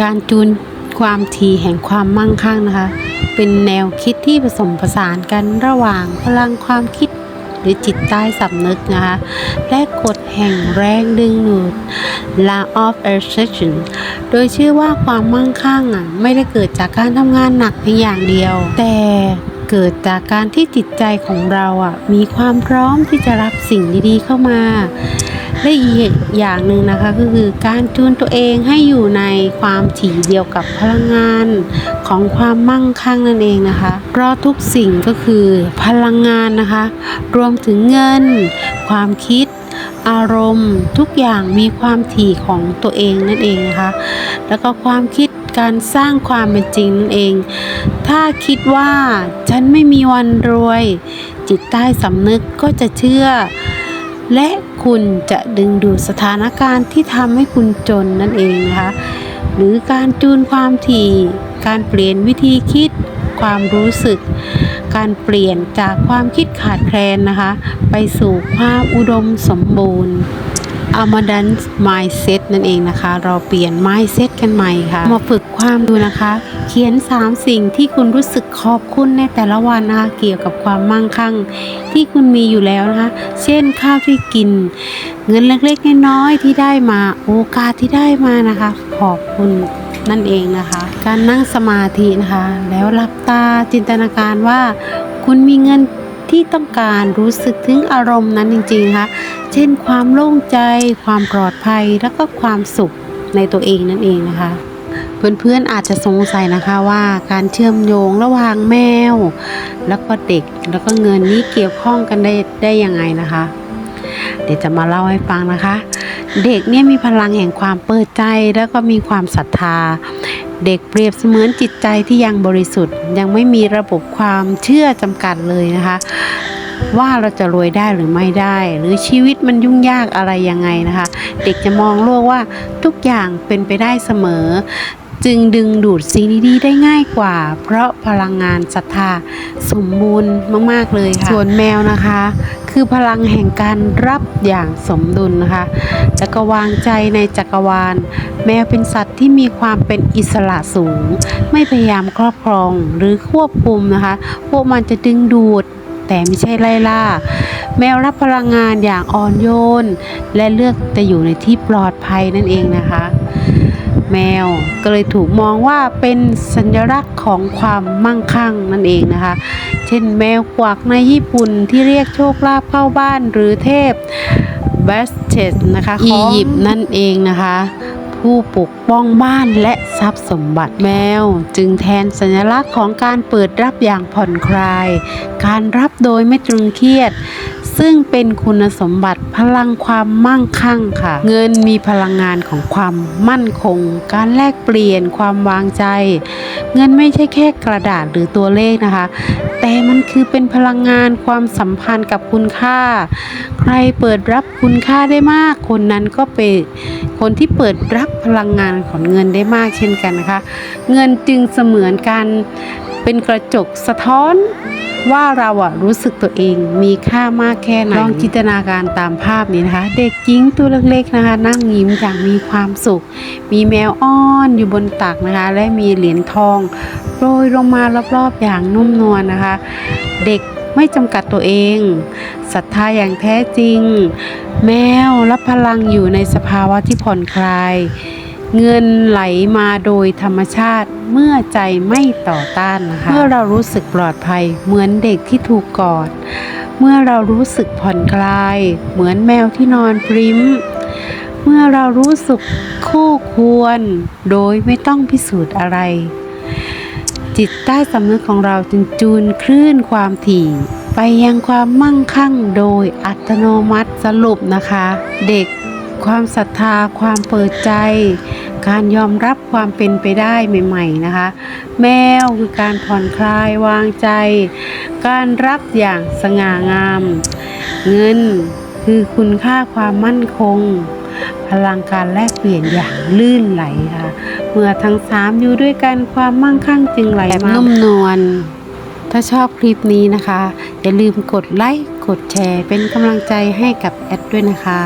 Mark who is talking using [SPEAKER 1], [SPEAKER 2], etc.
[SPEAKER 1] การจูนความถี่แห่งความมั่งคั่งนะคะ เป็นแนวคิดที่ผสมผสานกันระหว่างพลังความคิดหรือจิตใต้สำนึกนะคะและกฎแห่งแรงดึงดูด law of attraction โดยชื่อว่าความมั่งคั่งอะไม่ได้เกิดจากการทำงานหนักเพียงอย่างเดียว แต่เกิดจากการที่จิตใจของเราอะมีความพร้อมที่จะรับสิ่งดีๆเข้ามา และอีกอย่างหนึ่งนะคะก็คือการจูนตัวเองให้อยู่ในความถี่เดียวกับพลังงานของความมั่งคั่งนั่นเองนะคะเพราะทุกสิ่งก็คือพลังงานนะคะ รวมถึงเงิน ความคิดอารมณ์ทุกอย่างมีความถี่ของตัวเองนั่นเองนะคะ แล้วก็ความคิดการสร้างความเป็นจริงนั่นเอง ถ้าคิดว่าฉันไม่มีวันรวย จิตใต้สำนึกก็จะเชื่อ และคุณจะดึงดูดสถานการณ์ที่ทำให้คุณจนนั่นเองนะคะหรือการจูนความถี่ การเปลี่ยนวิธีคิด ความรู้สึก การเปลี่ยนจากความคิดขาดแคลนนะคะ ไปสู่ความอุดมสมบูรณ์ Abundance Mindset นั่นเองนะคะ เราเปลี่ยน Mindset กันใหม่ค่ะ มาฝึกความดูนะคะ เขียน 3 สิ่งที่คุณรู้สึกขอบคุณในแต่ละวันนะคะเกี่ยวกับความมั่งคั่ง ที่คุณมีอยู่แล้วนะคะ เช่นข้าวที่กิน เงินเล็กๆน้อยๆที่ได้มาโอกาสที่ได้มานะคะ ขอบคุณนั่นเองนะคะ การนั่งสมาธินะคะ แล้วหลับตาจินตนาการว่า คุณมีเงิน ที่ต้องการรู้สึกถึงอารมณ์นั้นจริงๆค่ะเช่นความโล่งใจ ความปลอดภัยแล้วก็ความสุขในตัวเองนั่นเองนะคะเพื่อนๆอาจจะสงสัยนะคะว่าการเชื่อมโยงระหว่างแมว แล้วก็เด็กแล้วก็เงินนี้เกี่ยวข้องกันได้ได้ยังไงนะคะ เดี๋ยวจะมาเล่าให้ฟังนะคะ เด็กเนี่ยมีพลังแห่งความเปิดใจแล้วก็มีความศรัทธา เด็กเปรียบเสมือนจิตใจที่ยังบริสุทธิ์ ยังไม่มีระบบความเชื่อจำกัดเลยนะคะ ว่าเราจะรวยได้หรือไม่ได้ หรือชีวิตมันยุ่งยากอะไรยังไงนะคะ เด็กจะมองโลกว่าทุกอย่างเป็นไปได้เสมอ จึงดึงดูดสิ่งดีๆได้ง่ายกว่า เพราะพลังงานศรัทธาสมบูรณ์มากๆเลยค่ะ ส่วนแมวนะคะ คือพลังแห่งการรับอย่างสมดุลนะคะแล้วก็วางใจในจักรวาล แมวเป็นสัตว์ที่มีความเป็นอิสระสูง ไม่พยายามครอบครองหรือควบคุมนะคะ พวกมันจะดึงดูดแต่ไม่ใช่ไล่ล่า แมวรับพลังงานอย่างอ่อนโยน และเลือกจะอยู่ในที่ปลอดภัยนั่นเองนะคะ แมว ก็เลยถูกมองว่าเป็นสัญลักษณ์ของความมั่งคั่งนั่นเองนะคะ เช่นแมวกวักในญี่ปุ่นที่เรียกโชคลาภเข้าบ้านหรือเทพเบสเทสนะคะอียิปต์นั่นเองนะคะผู้ปกป้องบ้านและทรัพย์สมบัติแมว จึงแทนสัญลักษณ์ของการเปิดรับอย่างผ่อนคลาย การรับโดยไม่ตรึงเครียด ซึ่งเป็นคุณสมบัติพลังความมั่งคั่งค่ะ เงินมีพลังงานของความมั่นคง การแลกเปลี่ยนความวางใจ เงินไม่ใช่แค่กระดาษหรือตัวเลขนะคะ แต่มันคือเป็นพลังงานความสัมพันธ์กับคุณค่า ใครเปิดรับคุณค่าได้มาก คนนั้นก็เป็นคนที่เปิดรับพลังงานของเงินได้มากเช่นกันนะคะ เงินจึงเสมือนกัน เป็นกระจกสะท้อนว่าเราอะรู้สึกตัวเองมีค่ามากแค่ไหนลองจินตนาการตามภาพนี้นะคะ เด็กหญิงตัวเล็กๆนะคะ นั่งยิ้มอย่างมีความสุข มีแมวอ้อนอยู่บนตักนะคะ และมีเหรียญทองโรยลงมารอบๆอย่างนุ่มนวลนะคะ เด็กไม่จำกัดตัวเองศรัทธาอย่างแท้จริง แมวรับพลังอยู่ในสภาวะที่ผ่อนคลาย เงินไหลมาโดยธรรมชาติเมื่อใจไม่ต่อต้านนะคะ เมื่อเรารู้สึกปลอดภัยเหมือนเด็กที่ถูกกอด เมื่อเรารู้สึกผ่อนคลาย เหมือนแมวที่นอนพริ้ม เมื่อเรารู้สึกคู่ควร โดยไม่ต้องพิสูจน์อะไร จิตใต้สำนึกของเราจึงจูนคลื่นความถี่ไปยังความมั่งคั่งโดยอัตโนมัติสรุปนะคะ เด็กความศรัทธาความเปิดใจ การยอมรับความเป็นไปได้ใหม่ ๆนะคะ แมวคือการผ่อนคลายวางใจ การรับอย่างสง่างาม เงินคือคุณค่าความมั่นคง พลังการแลกเปลี่ยนอย่างลื่นไหลค่ะ เมื่อทั้งสามอยู่ด้วยกันความมั่งคั่งจึงไหลมานุ่มนวลถ้าชอบคลิปนี้นะคะ อย่าลืมกดไลค์ กดแชร์ เป็นกำลังใจให้กับแอดด้วยนะคะ